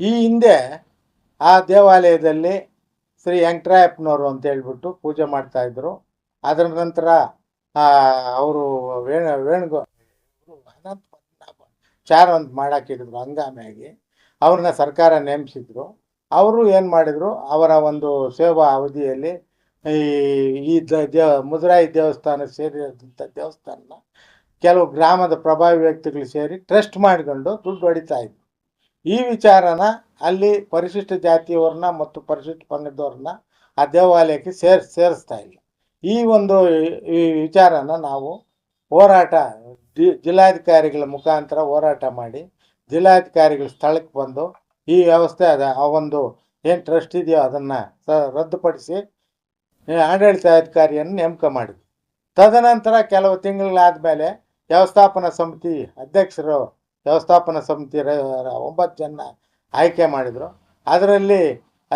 ಈ ಹಿಂದೆ ಆ ದೇವಾಲಯದಲ್ಲಿ ಶ್ರೀ ವೆಂಕಟರಾಯಪ್ಪನವರು ಅಂತ ಹೇಳ್ಬಿಟ್ಟು ಪೂಜೆ ಮಾಡ್ತಾ ಇದ್ರು. ಅದರ ನಂತರ ಅವರು ವೇಣು, ವೇಣುಗೋ ಅನಂತ ಚಾರ್ ಅಂತ ಮಾಡಾಕಿದ್ರು ಹಂಗಾಮಿಯಾಗಿ. ಅವ್ರನ್ನ ಸರ್ಕಾರ ನೇಮಿಸಿದ್ರು. ಅವರು ಏನು ಮಾಡಿದರು, ಅವರ ಒಂದು ಸೇವಾ ಅವಧಿಯಲ್ಲಿ ಈ ಈ ದೇವ ಮುದುರಾಯಿ ದೇವಸ್ಥಾನ ಸೇರಿದಂಥ ದೇವಸ್ಥಾನನ ಕೆಲವು ಗ್ರಾಮದ ಪ್ರಭಾವಿ ವ್ಯಕ್ತಿಗಳು ಸೇರಿ ಟ್ರಸ್ಟ್ ಮಾಡಿಕೊಂಡು ದುಡ್ಡು ಹೊಡಿತಾ ಇದ್ರು. ಈ ವಿಚಾರನ ಅಲ್ಲಿ ಪರಿಶಿಷ್ಟ ಜಾತಿಯವ್ರನ್ನ ಮತ್ತು ಪರಿಶಿಷ್ಟ ಪಂಗಡದವ್ರನ್ನ ಆ ದೇವಾಲಯಕ್ಕೆ ಸೇರ್, ಸೇರಿಸ್ತಾ ಇಲ್ಲ. ಈ ಒಂದು ಈ ವಿಚಾರನ ನಾವು ಹೋರಾಟ ಜಿಲ್ಲಾಧಿಕಾರಿಗಳ ಮುಖಾಂತರ ಹೋರಾಟ ಮಾಡಿ ಜಿಲ್ಲಾಧಿಕಾರಿಗಳ ಸ್ಥಳಕ್ಕೆ ಬಂದು ಈ ವ್ಯವಸ್ಥೆ ಅದ, ಆ ಒಂದು ಏನು ಟ್ರಸ್ಟ್ ಇದೆಯೋ ಅದನ್ನು ಸ, ರದ್ದುಪಡಿಸಿ ಆಡಳಿತಾಧಿಕಾರಿಯನ್ನು ನೇಮಕ ಮಾಡಿದ್ವಿ. ತದನಂತರ ಕೆಲವು ತಿಂಗಳಾದಮೇಲೆ ವ್ಯವಸ್ಥಾಪನಾ ಸಮಿತಿ ಅಧ್ಯಕ್ಷರು ವ್ಯವಸ್ಥಾಪನಾ ಸಮಿತಿ ಒಂಬತ್ತು ಜನ ಆಯ್ಕೆ ಮಾಡಿದರು. ಅದರಲ್ಲಿ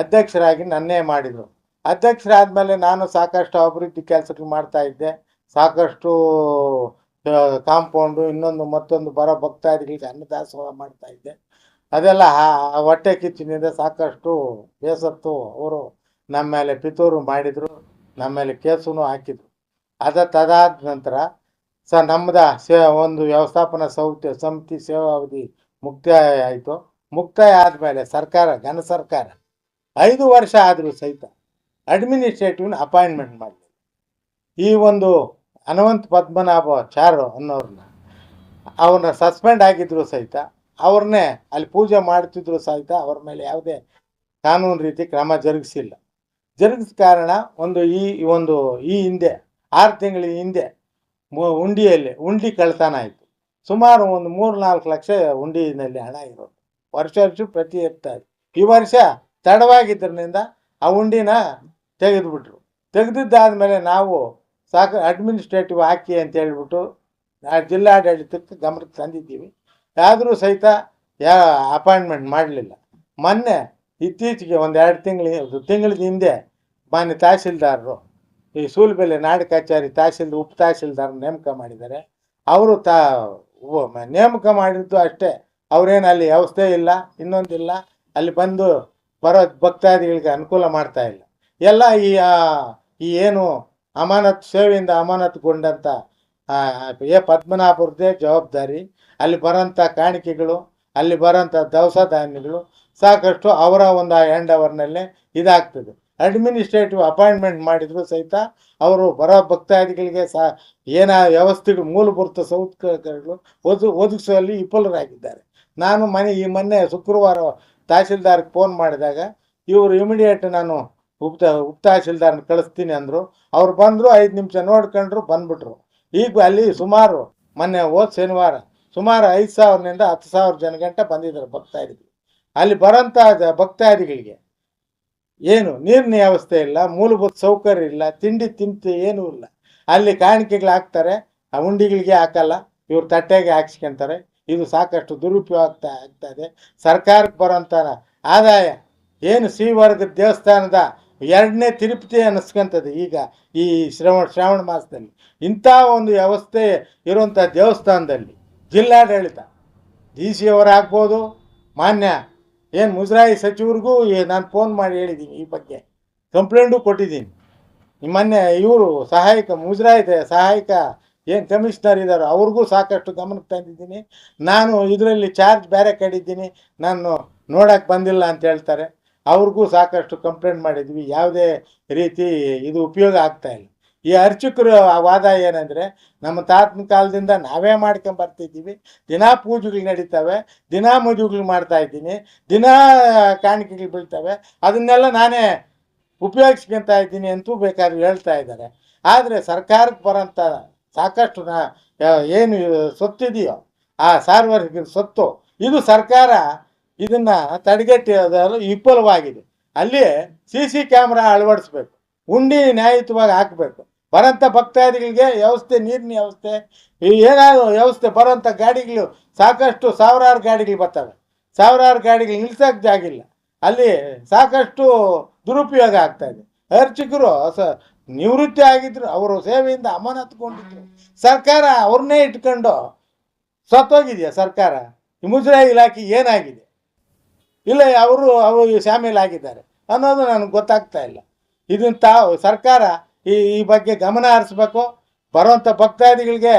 ಅಧ್ಯಕ್ಷರಾಗಿ ನನ್ನೇ ಮಾಡಿದರು. ಅಧ್ಯಕ್ಷರಾದಮೇಲೆ ನಾನು ಸಾಕಷ್ಟು ಅಭಿವೃದ್ಧಿ ಕೆಲಸಗಳು ಮಾಡ್ತಾ ಇದ್ದೆ. ಸಾಕಷ್ಟು ಕಾಂಪೌಂಡು, ಇನ್ನೊಂದು ಮತ್ತೊಂದು ಬರೋ ಭಕ್ತಾದಿಗಳಿಗೆ ಅನ್ನದಾಸೋಹ ಮಾಡ್ತಾ ಇದ್ದೆ. ಅದೆಲ್ಲ ಹೊಟ್ಟೆ ಕಿಚ್ಚಿನಿಂದ ಸಾಕಷ್ಟು ಬೇಸತ್ತು ಅವರು ನಮ್ಮ ಮೇಲೆ ಪಿತೂರು ಮಾಡಿದರು. ನಮ್ಮ ಮೇಲೆ ಕೇಸನ್ನು ಹಾಕಿದರು. ಅದ ತದಾದ ನಂತರ ಸ ನಮ್ಮದ ಸೇ, ಒಂದು ವ್ಯವಸ್ಥಾಪನಾ ಸೌತೆ, ಸಮಿತಿ ಸೇವಾವಧಿ ಮುಕ್ತಾಯ ಆಯಿತು. ಮುಕ್ತಾಯ ಆದಮೇಲೆ ಸರ್ಕಾರ, ಘನ ಸರ್ಕಾರ, ಐದು ವರ್ಷ ಆದರೂ ಸಹಿತ ಅಡ್ಮಿನಿಸ್ಟ್ರೇಟಿವ್ನ ಅಪಾಯಿಂಟ್ಮೆಂಟ್ ಮಾಡಲಿಲ್ಲ ಈ ಒಂದು ಹನುಮಂತ್ ಪದ್ಮನಾಭ ಚಾರು ಅನ್ನೋರನ್ನ ಅವ್ರನ್ನ ಸಸ್ಪೆಂಡ್ ಆಗಿದ್ರು ಸಹಿತ, ಅವ್ರನ್ನೇ ಅಲ್ಲಿ ಪೂಜೆ ಮಾಡ್ತಿದ್ರು ಸಹಿತ ಅವ್ರ ಮೇಲೆ ಯಾವುದೇ ಕಾನೂನು ರೀತಿ ಕ್ರಮ ಜರುಗಿಸಿಲ್ಲ. ಜರುಗಿದ ಕಾರಣ ಒಂದು ಈ ಒಂದು ಈ ಹಿಂದೆ, ಆರು ತಿಂಗಳ ಹಿಂದೆ ಉಂಡಿಯಲ್ಲಿ, ಉಂಡಿ ಕಳ್ತನ ಆಯಿತು. ಸುಮಾರು ಒಂದು ಮೂರು ನಾಲ್ಕು ಲಕ್ಷ ಉಂಡಿನಲ್ಲಿ ಹಣ ಇರೋದು. ವರ್ಷ ವರ್ಷ ಪ್ರತಿ ಇರ್ತಾರೆ ಈ ವರ್ಷ ತಡವಾಗಿದ್ದರಿಂದ ಆ ಉಂಡಿನ ತೆಗೆದುಬಿಟ್ರು. ತೆಗೆದಿದ್ದಾದ್ಮೇಲೆ ನಾವು ಸಾಕು ಅಡ್ಮಿನಿಸ್ಟ್ರೇಟಿವ್ ಹಾಕಿ ಅಂತ ಹೇಳ್ಬಿಟ್ಟು ಜಿಲ್ಲಾಡಳಿತಕ್ಕೆ ಗಮನಕ್ಕೆ ತಂದಿದ್ದೀವಿ. ಆದರೂ ಸಹಿತ ಯಾ ಅಪಾಯಿಂಟ್ಮೆಂಟ್ ಮಾಡಲಿಲ್ಲ. ಮೊನ್ನೆ ಇತ್ತೀಚೆಗೆ ಒಂದು ಎರಡು ತಿಂಗಳ ತಿಂಗಳ ಹಿಂದೆ ಮಾನ್ಯ ತಹಸೀಲ್ದಾರರು ಈ ಸೂಲ್ಬೆಲೆ ನಾಡ ಕಚೇರಿ ತಹಸೀಲ್ ಉಪ ನೇಮಕ ಮಾಡಿದ್ದಾರೆ. ಅವರು ತಾ ನೇಮಕ ಮಾಡಿದ್ದು ಅಷ್ಟೇ. ಅವ್ರೇನು ಅಲ್ಲಿ ವ್ಯವಸ್ಥೆ ಇಲ್ಲ, ಇನ್ನೊಂದಿಲ್ಲ, ಅಲ್ಲಿ ಬಂದು ಬರೋ ಭಕ್ತಾದಿಗಳಿಗೆ ಅನುಕೂಲ ಮಾಡ್ತಾ ಇಲ್ಲ. ಎಲ್ಲ ಈ ಈ ಏನು ಅಮಾನತ್ ಸೇವೆಯಿಂದ ಅಮಾನತುಗೊಂಡಂಥ ಎ ಪದ್ಮನಾಭರದ್ದೇ ಜವಾಬ್ದಾರಿ. ಅಲ್ಲಿ ಬರೋಂಥ ಕಾಣಿಕೆಗಳು, ಅಲ್ಲಿ ಬರೋಂಥ ದವಸ ಧಾನ್ಯಗಳು ಸಾಕಷ್ಟು ಅವರ ಒಂದು ಹ್ಯಾಂಡ್ ಓವರ್ನಲ್ಲೇ ಇದಾಗ್ತದೆ. ಅಡ್ಮಿನಿಸ್ಟ್ರೇಟಿವ್ ಅಪಾಯಿಂಟ್ಮೆಂಟ್ ಮಾಡಿದ್ರು ಸಹಿತ ಅವರು ಬರೋ ಭಕ್ತಾದಿಗಳಿಗೆ ಸಹ ಏನ ವ್ಯವಸ್ಥೆಗಳು ಮೂಲಭೂತ ಸೌಕರ್ಯಗಳು ಒದು ಒದಗಿಸುವಲ್ಲಿ ವಿಫಲರಾಗಿದ್ದಾರೆ. ನಾನು ಮನೆ, ಈ ಮೊನ್ನೆ ಶುಕ್ರವಾರ ತಹಸೀಲ್ದಾರ್ಗೆ ಫೋನ್ ಮಾಡಿದಾಗ ಇವರು ಇಮಿಡಿಯೇಟ್ ನಾನು ಉಪ ಉಪ ತಹಸೀಲ್ದಾರ್ನ ಕಳಿಸ್ತೀನಿ ಅಂದರು. ಅವ್ರು ಬಂದರು, ಐದು ನಿಮಿಷ ನೋಡ್ಕೊಂಡ್ರು, ಬಂದ್ಬಿಟ್ರು. ಈಗ ಅಲ್ಲಿ ಸುಮಾರು ಮೊನ್ನೆ ಹೋದ ಶನಿವಾರ ಸುಮಾರು ಐದು ಸಾವಿರದಿಂದ ಹತ್ತು ಸಾವಿರ ಜನ ಗಂಟೆ ಬಂದಿದ್ದಾರೆ ಭಕ್ತಾದಿಗಳು. ಅಲ್ಲಿ ಬರೋಂಥ ಭಕ್ತಾದಿಗಳಿಗೆ ಏನು ನೀರಿನ ವ್ಯವಸ್ಥೆ ಇಲ್ಲ, ಮೂಲಭೂತ ಸೌಕರ್ಯ ಇಲ್ಲ, ತಿಂಡಿ ತಿಂತಿ ಏನೂ ಇಲ್ಲ. ಅಲ್ಲಿ ಕಾಣಿಕೆಗಳು ಹಾಕ್ತಾರೆ, ಆ ಉಂಡಿಗಳಿಗೆ ಹಾಕಲ್ಲ, ಇವ್ರು ತಟ್ಟೆಗೆ ಹಾಕ್ಸ್ಕೊಂತಾರೆ. ಇದು ಸಾಕಷ್ಟು ದುರುಪಯೋಗ ಆಗ್ತಾ ಇದೆ ಸರ್ಕಾರಕ್ಕೆ ಬರೋಂಥ ಆದಾಯ. ಏನು ಶ್ರೀವರ್ಗದ ವರ್ಗದ ದೇವಸ್ಥಾನದ ಎರಡನೇ ತಿರುಪತಿ ಅನ್ನಿಸ್ಕೊಂತದೆ ಈಗ ಈ ಶ್ರವಣ, ಶ್ರಾವಣ ಮಾಸದಲ್ಲಿ. ಇಂಥ ಒಂದು ವ್ಯವಸ್ಥೆ ಇರುವಂಥ ದೇವಸ್ಥಾನದಲ್ಲಿ ಜಿಲ್ಲಾಡಳಿತ, ಡಿ ಸಿ ಅವರಾಗ್ಬೋದು ಮಾನ್ಯ ಏನು ಮುಜರಾಯಿ ಸಚಿವರಿಗೂ ನಾನು ಫೋನ್ ಮಾಡಿ ಹೇಳಿದ್ದೀನಿ ಈ ಬಗ್ಗೆ. ಕಂಪ್ಲೇಂಟು ಕೊಟ್ಟಿದ್ದೀನಿ. ಮೊನ್ನೆ ಇವರು ಸಹಾಯಕ, ಮುಜರಾಯಿ ಸಹಾಯಕ ಏನು ಕಮಿಷನರ್ ಇದ್ದಾರೋ ಅವ್ರಿಗೂ ಸಾಕಷ್ಟು ಗಮನಕ್ಕೆ ತಂದಿದ್ದೀನಿ. ನಾನು ಇದರಲ್ಲಿ ಚಾರ್ಜ್ ಬೇರೆ ಕಡಿದ್ದೀನಿ ನಾನು ನೋಡಕ್ಕೆ ಬಂದಿಲ್ಲ ಅಂತ ಹೇಳ್ತಾರೆ. ಅವ್ರಿಗೂ ಸಾಕಷ್ಟು ಕಂಪ್ಲೇಂಟ್ ಮಾಡಿದ್ವಿ. ಯಾವುದೇ ರೀತಿ ಇದು ಉಪಯೋಗ ಆಗ್ತಾಯಿಲ್ಲ ಈ ಅರ್ಚಕರ ವಾದ ಏನಂದರೆ, ನಮ್ಮ ತಾತನ ಕಾಲದಿಂದ ನಾವೇ ಮಾಡ್ಕೊಂಬರ್ತಿದ್ದೀವಿ ದಿನಾ ಪೂಜೆಗಳು ನಡೀತವೆ, ದಿನಾ ಮದುವೆಗಳು ಮಾಡ್ತಾ ಇದ್ದೀನಿ, ದಿನಾ ಕಾಣಿಕೆಗಳು ಬೀಳ್ತವೆ, ಅದನ್ನೆಲ್ಲ ನಾನೇ ಉಪಯೋಗಿಸ್ಕೊಂತ ಇದ್ದೀನಿ ಅಂತೂ ಬೇಕಾದ್ರೆ ಹೇಳ್ತಾ ಇದ್ದಾರೆ. ಆದರೆ ಸರ್ಕಾರಕ್ಕೆ ಬರೋಂಥ ಸಾಕಷ್ಟು ನಾ ಏನು ಸೊತ್ತಿದೆಯೋ, ಆ ಸಾರ್ವಜನಿಕ ಸೊತ್ತು, ಇದು ಸರ್ಕಾರ ಇದನ್ನು ತಡೆಗಟ್ಟೋದು ವಿಫಲವಾಗಿದೆ. ಅಲ್ಲಿ ಸಿ ಸಿ ಕ್ಯಾಮ್ರಾ ಅಳವಡಿಸ್ಬೇಕು, ಉಂಡಿ ನ್ಯಾಯಯುತವಾಗಿ ಹಾಕಬೇಕು. ಬರೋಂಥ ಭಕ್ತಾದಿಗಳಿಗೆ ವ್ಯವಸ್ಥೆ, ನೀರಿನ ವ್ಯವಸ್ಥೆ ಏನಾದ್ರು ವ್ಯವಸ್ಥೆ ಬರೋಂಥ ಗಾಡಿಗಳು ಸಾಕಷ್ಟು ಸಾವಿರಾರು ಗಾಡಿಗಳು ಬರ್ತವೆ. ಸಾವಿರಾರು ಗಾಡಿಗಳು ಜಾಗ ಜಾಗಿಲ್ಲ ಅಲ್ಲಿ ಸಾಕಷ್ಟು ದುರುಪಯೋಗ ಆಗ್ತಾ ಇದೆ. ಅರ್ಚಕರು ಸ, ನಿವೃತ್ತಿ ಆಗಿದ್ರು, ಅವರು ಸೇವೆಯಿಂದ ಅಮಾನತುಗೊಂಡಿದ್ರು. ಸರ್ಕಾರ ಅವ್ರನ್ನೇ ಇಟ್ಕೊಂಡು ಸತ್ತೋಗಿದೆಯಾ ಸರ್ಕಾರ? ಈ ಮುಜರಾಯಿ ಇಲಾಖೆ ಏನಾಗಿದೆ? ಇಲ್ಲ, ಅವರು ಅವರು ಶಾಮೀಲಾಗಿದ್ದಾರೆ ಅನ್ನೋದು ನನಗೆ ಗೊತ್ತಾಗ್ತಾ ಇಲ್ಲ. ಇದನ್ನು ತಾವು, ಸರ್ಕಾರ ಈ ಈ ಬಗ್ಗೆ ಗಮನ ಹರಿಸ್ಬೇಕು. ಬರುವಂಥ ಭಕ್ತಾದಿಗಳಿಗೆ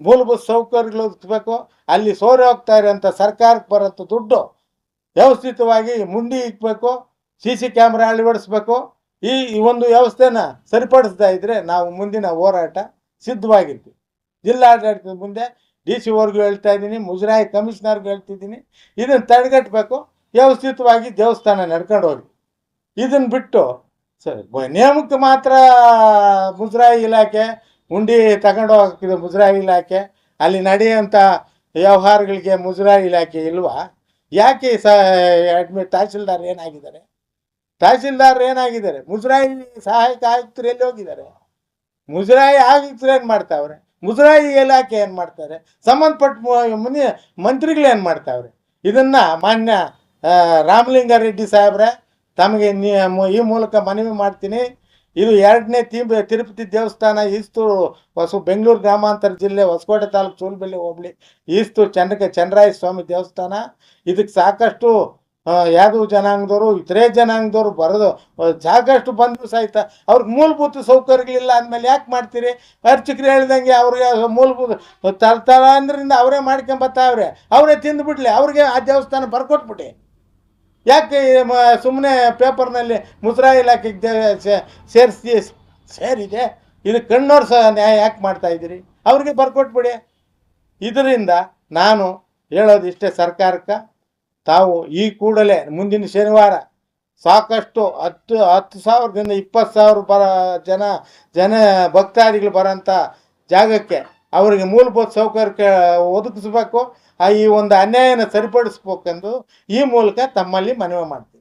ಮೂಲಭೂತ ಸೌಕರ್ಯಗಳು ಒದಗಿಸ್ಬೇಕು ಅಲ್ಲಿ ಸೋರಿ ಹೋಗ್ತಾ ಇರೋಂಥ ಸರ್ಕಾರಕ್ಕೆ ಬರೋಂಥ ದುಡ್ಡು ವ್ಯವಸ್ಥಿತವಾಗಿ ಮುಂಡಿ ಇಕ್ಬೇಕು. ಸಿ ಸಿ ಕ್ಯಾಮ್ರಾ ಅಳವಡಿಸ್ಬೇಕು. ಈ ಒಂದು ವ್ಯವಸ್ಥೆನ ಸರಿಪಡಿಸ್ತಾ ಇದ್ರೆ ನಾವು ಮುಂದಿನ ಹೋರಾಟ ಸಿದ್ಧವಾಗಿರ್ತೀವಿ. ಜಿಲ್ಲಾಡಳಿತದ ಮುಂದೆ ಡಿ ಸಿ ಅವ್ರಿಗೂ ಹೇಳ್ತಾ ಇದ್ದೀನಿ, ಮುಜರಾಯಿ ಕಮಿಷನರ್ಗೂ ಹೇಳ್ತಿದ್ದೀನಿ ಇದನ್ನು ತಡೆಗಟ್ಟಬೇಕು. ವ್ಯವಸ್ಥಿತವಾಗಿ ದೇವಸ್ಥಾನ ನಡ್ಕೊಂಡು ಹೋಗಿ. ಇದನ್ನು ಬಿಟ್ಟು ಸರಿ ನೇಮಕ್ಕೆ ಮಾತ್ರ ಮುಜರಾಯಿ ಇಲಾಖೆ, ಉಂಡಿ ತಗೊಂಡು ಹೋಗ್ತಿದೆ ಮುಜರಾಯಿ ಇಲಾಖೆ, ಅಲ್ಲಿ ನಡೆಯುವಂಥ ವ್ಯವಹಾರಗಳಿಗೆ ಮುಜರಾಯಿ ಇಲಾಖೆ ಇಲ್ವಾ? ಯಾಕೆ ಸ ಅಡ್ಮಿಟ್ ತಹಸೀಲ್ದಾರ್ ಏನಾಗಿದ್ದಾರೆ? ತಹಸೀಲ್ದಾರ್ ಏನಾಗಿದ್ದಾರೆ? ಮುಜರಾಯಿ ಸಹಾಯಕ ಆಯುಕ್ತರು ಎಲ್ಲಿ ಹೋಗಿದ್ದಾರೆ? ಮುಜರಾಯಿ ಆಯುಕ್ತರು ಏನು ಮಾಡ್ತಾವ್ರೆ? ಮುಜರಾಯಿ ಇಲಾಖೆ ಏನು ಮಾಡ್ತಾರೆ? ಸಂಬಂಧಪಟ್ಟ ಮುನಿ, ಮಂತ್ರಿಗಳು ಏನು ಮಾಡ್ತಾವ್ರೆ? ಇದನ್ನು ಮಾನ್ಯ ರಾಮಲಿಂಗಾರೆಡ್ಡಿ ಸಾಹೇಬ್ರೆ ತಮಗೆ ಈ ಮೂಲಕ ಮನವಿ ಮಾಡ್ತೀನಿ. ಇದು ಎರಡನೇ ತಿಂಬ ತಿರುಪತಿ ದೇವಸ್ಥಾನ ಈಸ್ತು ಹೊಸ ಬೆಂಗಳೂರು ಗ್ರಾಮಾಂತರ ಜಿಲ್ಲೆ ಹೊಸಕೋಟೆ ತಾಲೂಕು ಸೂಲ್ಬೆಲ್ಲಿ ಹೋಬಳಿ ಈಸ್ತು ಚಂದ್ರಕ ಚಂದ್ರಾಯ ಸ್ವಾಮಿ ದೇವಸ್ಥಾನ. ಇದಕ್ಕೆ ಸಾಕಷ್ಟು ಯಾದವ್ ಜನಾಂಗದವರು, ಇತರೆ ಜನಾಂಗದವರು ಬರೋದು ಸಾಕಷ್ಟು ಬಂದರು ಸಹಿತ ಅವ್ರಿಗೆ ಮೂಲಭೂತ ಸೌಕರ್ಯಗಳಿಲ್ಲ ಅಂದಮೇಲೆ ಯಾಕೆ ಮಾಡ್ತೀರಿ? ಅರ್ಚಕರು ಹೇಳ್ದಂಗೆ ಅವ್ರಿಗೆ ಮೂಲಭೂತ ತಲಾಂದ್ರಿಂದ ಅವರೇ ಮಾಡ್ಕೊಂಬತ್ತಾವ್ರೆ ಅವರೇ ತಿಂದುಬಿಡ್ಲಿ, ಅವ್ರಿಗೆ ಆ ದೇವಸ್ಥಾನ ಬರ್ಕೊಟ್ಬಿಟ್ಟು ಯಾಕೆ ಸುಮ್ಮನೆ ಪೇಪರ್ನಲ್ಲಿ ಮುದ್ರಾ ಇಲಾಖೆಗೆ ಸೇರಿಸಿ ಸೇರಿದೆ? ಇದು ಕಣ್ಣೋರ್ಸ ಸಹ ನ್ಯಾಯ ಯಾಕೆ ಮಾಡ್ತಾ ಇದ್ದೀರಿ? ಅವ್ರಿಗೆ ಬರ್ಕೊಟ್ಬಿಡಿ. ಇದರಿಂದ ನಾನು ಹೇಳೋದು ಇಷ್ಟೇ ಸರ್ಕಾರಕ್ಕೆ, ತಾವು ಈ ಕೂಡಲೇ ಮುಂದಿನ ಶನಿವಾರ ಸಾಕಷ್ಟು ಹತ್ತು ಹತ್ತು ಸಾವಿರದಿಂದ ಇಪ್ಪತ್ತು ಸಾವಿರ ಬರ ಜನ ಜನ ಭಕ್ತಾದಿಗಳು ಬರೋಂಥ ಜಾಗಕ್ಕೆ ಅವರಿಗೆ ಮೂಲಭೂತ ಸೌಕರ್ಯ ಒದಗಿಸ್ಬೇಕು ಆ ಈ ಒಂದು ಅನ್ಯಾಯನ ಸರಿಪಡಿಸ್ಬೇಕೆಂದು ಈ ಮೂಲಕ ತಮ್ಮಲ್ಲಿ ಮನವಿ ಮಾಡ್ತೀನಿ